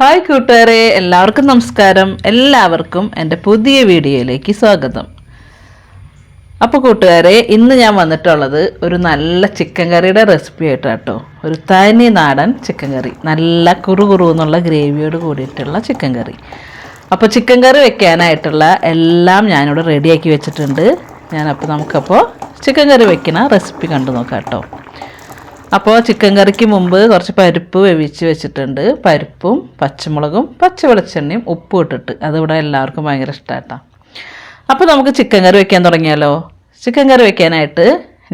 Hi കൂട്ടുകാരെ എല്ലാവർക്കും നമസ്കാരം. എല്ലാവർക്കും എന്റെ പുതിയ വീഡിയോയിലേക്ക് സ്വാഗതം. അപ്പോൾ കൂട്ടുകാരെ ഇന്ന് ഞാൻ വന്നിട്ടുള്ളത് ഒരു നല്ല ചിക്കൻ കറിയുടെ റെസിപ്പി ആയിട്ടാട്ടോ. ഒരു തനി നാടൻ ചിക്കൻ കറി നല്ല കുറു എന്നുള്ള ഗ്രേവിയോട് കൂടിയിട്ടുള്ള ചിക്കൻ കറി അപ്പോൾ ചിക്കൻ കറി വെക്കാനായിട്ടുള്ള എല്ലാം ഞാനിവിടെ റെഡിയാക്കി വെച്ചിട്ടുണ്ട്. ഞാനപ്പോൾ നമുക്കപ്പോൾ ചിക്കൻ കറി വെക്കുന്ന റെസിപ്പി കണ്ടു നോക്കാം കേട്ടോ അപ്പോൾ ചിക്കൻ കറിക്ക് മുമ്പ് കുറച്ച് പരിപ്പ് വേവിച്ച് വെച്ചിട്ടുണ്ട്. പരിപ്പും പച്ചമുളകും പച്ച വെളിച്ചെണ്ണയും ഉപ്പും ഇട്ടിട്ട്. അതിവിടെ എല്ലാവർക്കും ഭയങ്കര ഇഷ്ടമായിട്ടാ അപ്പോൾ നമുക്ക് ചിക്കൻ കറി വെക്കാൻ തുടങ്ങിയാലോ? ചിക്കൻ കറി വെക്കാനായിട്ട്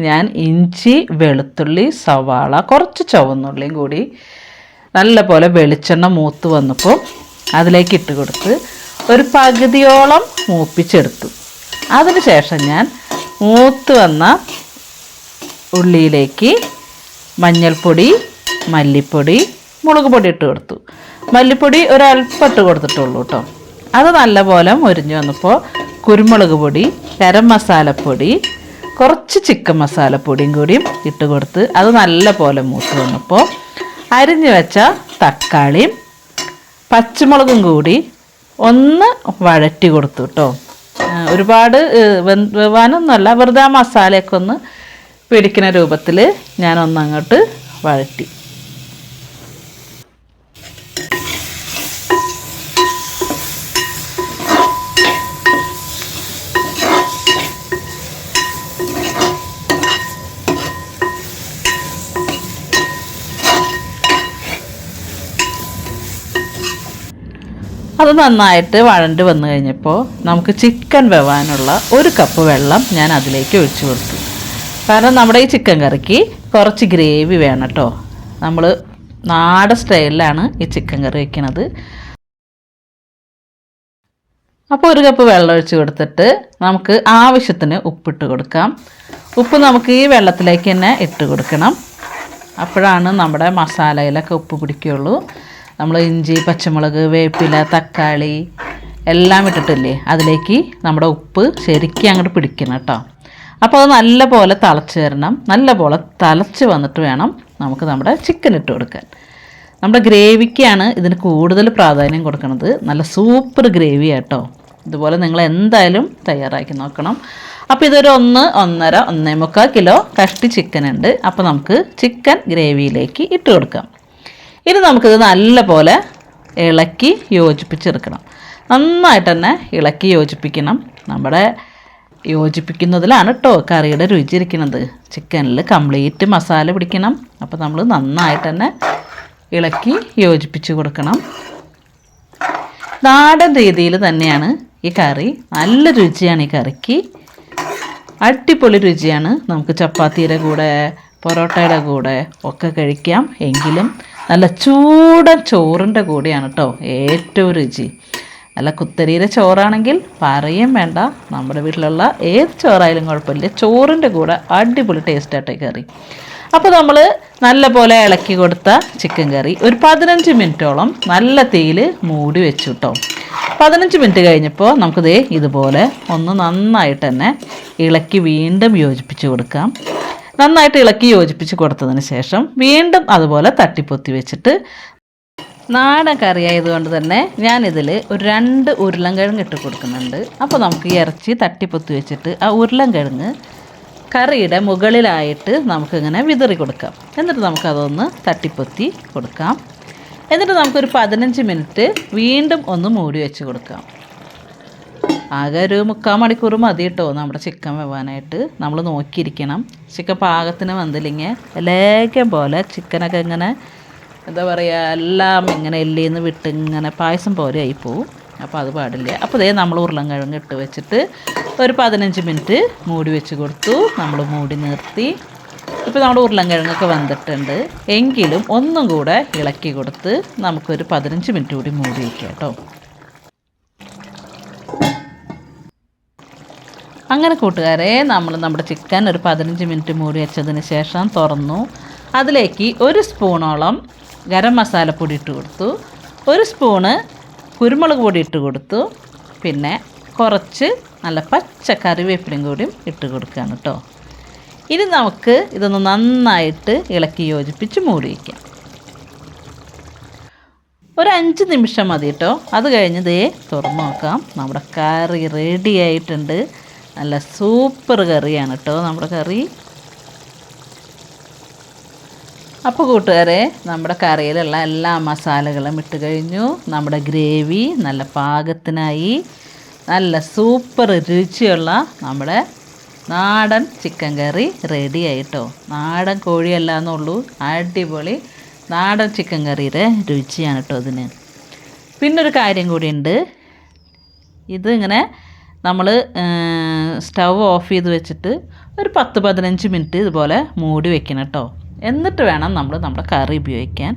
ഞാൻ ഇഞ്ചി വെളുത്തുള്ളി സവാള കുറച്ച് ചുവന്നുള്ളിയും കൂടി നല്ല പോലെ വെളിച്ചെണ്ണ മൂത്ത് വന്നപ്പോൾ അതിലേക്ക് ഇട്ട് കൊടുത്ത് ഒരു പകുതിയോളം മൂപ്പിച്ചെടുത്തു. അതിനുശേഷം ഞാൻ മൂത്ത് വന്ന ഉള്ളിയിലേക്ക് മഞ്ഞൾപ്പൊടി മല്ലിപ്പൊടി മുളക് പൊടി ഇട്ട് കൊടുത്തു. മല്ലിപ്പൊടി ഒരല്പം ഇട്ട് കൊടുത്തിട്ടുള്ളൂ കേട്ടോ അത് നല്ലപോലെ മുരിഞ്ഞു വന്നപ്പോൾ കുരുമുളക് പൊടി ഗരം മസാലപ്പൊടി കുറച്ച് ചിക്കൻ മസാലപ്പൊടിയും കൂടിയും ഇട്ട് കൊടുത്ത് അത് നല്ലപോലെ മൂത്ത് വന്നപ്പോൾ അരിഞ്ഞു വെച്ച തക്കാളിയും പച്ചമുളകും കൂടി ഒന്ന് വഴറ്റി കൊടുത്തു കേട്ടോ ഒരുപാട് വെവാനൊന്നുമല്ല വെറുതെ ആ മസാലയൊക്കെ ഒന്ന് പിടിക്കുന്ന രൂപത്തിൽ ഞാനൊന്നങ്ങോട്ട് വഴറ്റി. അത് നന്നായിട്ട് വഴണ്ട് വന്നു കഴിഞ്ഞപ്പോൾ നമുക്ക് ചിക്കൻ വെവാനുള്ള ഒരു കപ്പ് വെള്ളം ഞാൻ അതിലേക്ക് ഒഴിച്ചു കൊടുത്തു. കാരണം നമ്മുടെ ഈ ചിക്കൻ കറിക്ക് കുറച്ച് ഗ്രേവി വേണം കേട്ടോ നമ്മൾ നാടൻ സ്റ്റൈലിലാണ് ഈ ചിക്കൻ കറി വയ്ക്കുന്നത് അപ്പോൾ ഒരു കപ്പ് വെള്ളം ഒഴിച്ച് കൊടുത്തിട്ട് നമുക്ക് ആവശ്യത്തിന് ഉപ്പിട്ട് കൊടുക്കാം. ഉപ്പ് നമുക്ക് ഈ വെള്ളത്തിലേക്ക് തന്നെ ഇട്ട് കൊടുക്കണം. അപ്പോഴാണ് നമ്മുടെ മസാലയിലൊക്കെ ഉപ്പ് പിടിക്കുകയുള്ളൂ. നമ്മൾ ഇഞ്ചി പച്ചമുളക് വേപ്പില തക്കാളി എല്ലാം ഇട്ടിട്ടില്ലേ? അതിലേക്ക് നമ്മുടെ ഉപ്പ് ശരിക്കും അങ്ങോട്ട് പിടിക്കണം കേട്ടോ അപ്പോൾ അത് നല്ല പോലെ തിളച്ച് തരണം നല്ല പോലെ തിളച്ച് വന്നിട്ട് വേണം നമുക്ക് നമ്മുടെ ചിക്കൻ ഇട്ട് കൊടുക്കാൻ. നമ്മുടെ ഗ്രേവിക്കാണ് ഇതിന് കൂടുതൽ പ്രാധാന്യം കൊടുക്കുന്നത്. നല്ല സൂപ്പർ ഗ്രേവി ആട്ടോ. ഇതുപോലെ നിങ്ങൾ എന്തായാലും തയ്യാറാക്കി നോക്കണം. അപ്പോൾ ഇതൊരു ഒന്ന് ഒന്നര ഒന്നേ മുക്കാൽ കിലോ കഷ്ടി ചിക്കൻ ഉണ്ട്. അപ്പോൾ നമുക്ക് ചിക്കൻ ഗ്രേവിയിലേക്ക് ഇട്ട് കൊടുക്കാം. ഇനി നമുക്കിത് നല്ല പോലെ ഇളക്കി യോജിപ്പിച്ചെടുക്കണം. നന്നായിട്ട് തന്നെ ഇളക്കി യോജിപ്പിക്കണം. നമ്മുടെ യോജിപ്പിക്കുന്നതിലാണ് കേട്ടോ കറിയുടെ രുചി ഇരിക്കുന്നത് ചിക്കനിൽ കംപ്ലീറ്റ് മസാല പിടിക്കണം. അപ്പോൾ നമ്മൾ നന്നായിട്ട് തന്നെ ഇളക്കി യോജിപ്പിച്ച് കൊടുക്കണം. നാടൻ രീതിയിൽ തന്നെയാണ് ഈ കറി. നല്ല രുചിയാണ് ഈ കറിക്ക്. അടിപൊളി രുചിയാണ്. നമുക്ക് ചപ്പാത്തിയുടെ കൂടെ പൊറോട്ടയുടെ കൂടെ ഒക്കെ കഴിക്കാം. എങ്കിലും നല്ല ചൂടൻ ചോറിന്റെ കൂടെയാണ് കേട്ടോ ഏറ്റവും രുചി. നല്ല കുത്തരിയുടെ ചോറാണെങ്കിൽ പറയും വേണ്ട. നമ്മുടെ വീട്ടിലുള്ള ഏത് ചോറായാലും കുഴപ്പമില്ല. ചോറിന്റെ കൂടെ അടിപൊളി ടേസ്റ്റ് ആയിട്ട് കറി. അപ്പോൾ നമ്മൾ നല്ല പോലെ ഇളക്കി കൊടുത്ത ചിക്കൻ കറി ഒരു പതിനഞ്ച് മിനിറ്റോളം നല്ല തീയിൽ മൂടി വെച്ചു കേട്ടോ പതിനഞ്ച് മിനിറ്റ് കഴിഞ്ഞപ്പോൾ നമുക്കിതേ ഇതുപോലെ ഒന്ന് നന്നായിട്ട് തന്നെ ഇളക്കി വീണ്ടും യോജിപ്പിച്ച് കൊടുക്കാം. നന്നായിട്ട് ഇളക്കി യോജിപ്പിച്ച് കൊടുത്തതിന് ശേഷം വീണ്ടും അതുപോലെ തട്ടിപ്പൊത്തി വെച്ചിട്ട് നാടൻ കറി ആയതുകൊണ്ട് തന്നെ ഞാനിതിൽ ഒരു രണ്ട് ഉരുളൻകിഴങ്ങ് ഇട്ട് കൊടുക്കുന്നുണ്ട്. അപ്പോൾ നമുക്ക് ഇറച്ചി തട്ടിപ്പൊത്തി വെച്ചിട്ട് ആ ഉരുളൻകിഴങ്ങ് കറിയുടെ മുകളിലായിട്ട് നമുക്കിങ്ങനെ വിതറി കൊടുക്കാം. എന്നിട്ട് നമുക്കതൊന്ന് തട്ടിപ്പൊത്തി കൊടുക്കാം. എന്നിട്ട് നമുക്കൊരു പതിനഞ്ച് മിനിറ്റ് വീണ്ടും ഒന്ന് മൂടി വെച്ച് കൊടുക്കാം. ആകെ ഒരു മുക്കാൽ മണിക്കൂർ മതി കേട്ടോ നമ്മുടെ ചിക്കൻ വെവാനായിട്ട്. നമ്മൾ നോക്കിയിരിക്കണം. ചിക്കൻ പാകത്തിന് വന്നില്ലെങ്കിൽ ലേഖം പോലെ ചിക്കനൊക്കെ ഇങ്ങനെ എന്താ പറയുക എല്ലാം ഇങ്ങനെ എല്ലിന്ന് വിട്ട് ഇങ്ങനെ പായസം പോലെ ആയിപ്പോവും അപ്പോൾ അത് പാടില്ല. അപ്പോൾ ഇതേ നമ്മൾ ഉരുളൻകിഴങ്ങ് ഇട്ട് വെച്ചിട്ട് ഒരു പതിനഞ്ച് മിനിറ്റ് മൂടി വെച്ച് കൊടുത്തു. നമ്മൾ മൂടി നിർത്തി. ഇപ്പോൾ നമ്മുടെ ഉരുളൻകിഴങ്ങൊക്കെ വന്നിട്ടുണ്ട്. എങ്കിലും ഒന്നും കൂടെ ഇളക്കി കൊടുത്ത് നമുക്കൊരു പതിനഞ്ച് മിനിറ്റ് കൂടി മൂടി വയ്ക്കാം കേട്ടോ. അങ്ങനെ കൂട്ടുകാരെ നമ്മൾ നമ്മുടെ ചിക്കൻ ഒരു പതിനഞ്ച് മിനിറ്റ് മൂടി വെച്ചതിന് ശേഷം തുറന്നു. അതിലേക്ക് ഒരു സ്പൂണോളം ഗരം മസാലപ്പൊടി ഇട്ട് കൊടുത്തു. ഒരു സ്പൂണ് കുരുമുളക് പൊടി ഇട്ട് കൊടുത്തു. പിന്നെ കുറച്ച് നല്ല പച്ച കറിവേപ്പിലയും കൂടിയും ഇട്ട് കൊടുക്കുകയാണ് കേട്ടോ. ഇനി നമുക്ക് ഇതൊന്ന് നന്നായിട്ട് ഇളക്കി യോജിപ്പിച്ച് മൂടി വയ്ക്കാം. ഒരു അഞ്ച് നിമിഷം മതി കേട്ടോ. അത് കഴിഞ്ഞ് ദേ തുറന്നു നോക്കാം. നമ്മുടെ കറി റെഡി ആയിട്ടുണ്ട്. നല്ല സൂപ്പർ കറിയാണ് കേട്ടോ നമ്മുടെ കറി. അപ്പോൾ കൂട്ടുകാരെ നമ്മുടെ കറിയിലുള്ള എല്ലാ മസാലകളും ഇട്ട് കഴിഞ്ഞു. നമ്മുടെ ഗ്രേവി നല്ല പാകത്തിനായി നല്ല സൂപ്പർ രുചിയുള്ള നമ്മുടെ നാടൻ ചിക്കൻ കറി റെഡി ആയിട്ടോ. നാടൻ കോഴിയല്ല എന്നുള്ളൂ അടിപൊളി നാടൻ ചിക്കൻ കറിയുടെ രുചിയാണ് കേട്ടോ അതിന് പിന്നൊരു കാര്യം കൂടിയുണ്ട് ഇത് ഇങ്ങനെ നമ്മൾ സ്റ്റൗ ഓഫ് ചെയ്ത് വെച്ചിട്ട് ഒരു പത്ത് പതിനഞ്ച് മിനിറ്റ് ഇതുപോലെ മൂടി വെക്കണം കേട്ടോ എന്നിട്ട് വേണം നമ്മൾ നമ്മുടെ കറി ഉപയോഗിക്കാൻ.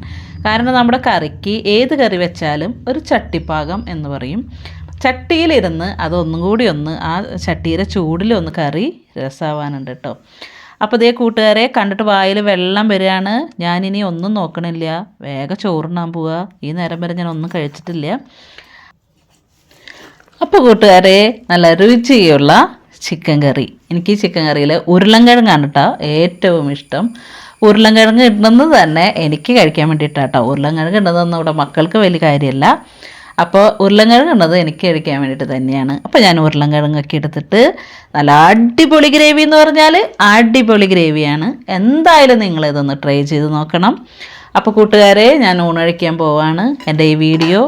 കാരണം നമ്മുടെ കറിക്ക് ഏത് കറി വെച്ചാലും ഒരു ചട്ടിപ്പാകം എന്ന് പറയും. ചട്ടിയിലിരുന്ന് അതൊന്നും കൂടി ഒന്ന് ആ ചട്ടിയിലെ ചൂടിലൊന്ന് കറി രസമാവാനുണ്ട് കേട്ടോ അപ്പോൾ ഇതേ കൂട്ടുകാരെ കണ്ടിട്ട് വായിൽ വെള്ളം വരികയാണ്. ഞാനിനി ഒന്നും നോക്കണില്ല. വേഗം ചോറുണ്ണാൻ പോവുക ഈ നേരം വരെ ഞാൻ ഒന്നും കഴിച്ചിട്ടില്ല. അപ്പോൾ കൂട്ടുകാരെ നല്ല രുചിയുള്ള ചിക്കൻ കറി. എനിക്ക് ചിക്കൻ കറിയിൽ ഉരുളൻകിഴങ്ങാണ് കേട്ടോ ഏറ്റവും ഇഷ്ടം. ഉരുളൻകിഴങ്ങ് ഇടുന്നത് തന്നെ എനിക്ക് കഴിക്കാൻ വേണ്ടിയിട്ടാട്ടോ ഉരുളൻകിഴങ്ങ് ഇടുന്നതൊന്നും ഇവിടെ മക്കൾക്ക് വലിയ കാര്യമല്ല അപ്പോൾ ഉരുളൻകിഴങ്ങ് ഇടുന്നത് എനിക്ക് കഴിക്കാൻ വേണ്ടിയിട്ട് തന്നെയാണ്. അപ്പോൾ ഞാൻ ഉരുളൻകിഴങ്ങൊക്കെ എടുത്തിട്ട് നല്ല അടിപൊളി ഗ്രേവി എന്ന് പറഞ്ഞാൽ അടിപൊളി ഗ്രേവിയാണ്. എന്തായാലും നിങ്ങൾ ഇതൊന്ന് ട്രൈ ചെയ്ത് നോക്കണം. അപ്പോൾ കൂട്ടുകാരെ ഞാൻ ഊണഴിക്കാൻ പോവാണ്. എന്റെ ഈ വീഡിയോ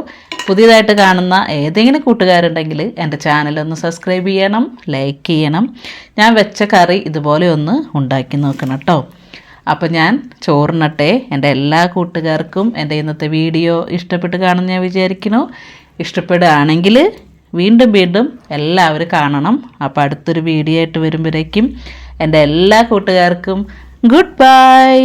പുതിയതായിട്ട് കാണുന്ന ഏതെങ്കിലും കൂട്ടുകാരുണ്ടെങ്കിൽ എന്റെ ചാനലൊന്ന് സബ്സ്ക്രൈബ് ചെയ്യണം ലൈക്ക് ചെയ്യണം. ഞാൻ വെച്ച കറി ഇതുപോലെ ഒന്ന് ഉണ്ടാക്കി നോക്കണം കേട്ടോ അപ്പോൾ ഞാൻ ചോറിനട്ടെ എന്റെ എല്ലാ കൂട്ടുകാർക്കും എന്റെ ഇന്നത്തെ വീഡിയോ ഇഷ്ടപ്പെട്ട് കാണുമെന്ന് ഞാൻ വിചാരിക്കുന്നു. ഇഷ്ടപ്പെടുകയാണെങ്കിൽ വീണ്ടും വീണ്ടും എല്ലാവരും കാണണം. അപ്പോൾ അടുത്തൊരു വീഡിയോ ആയിട്ട് വരുമ്പോഴേക്കും എന്റെ എല്ലാ കൂട്ടുകാർക്കും ഗുഡ് ബൈ.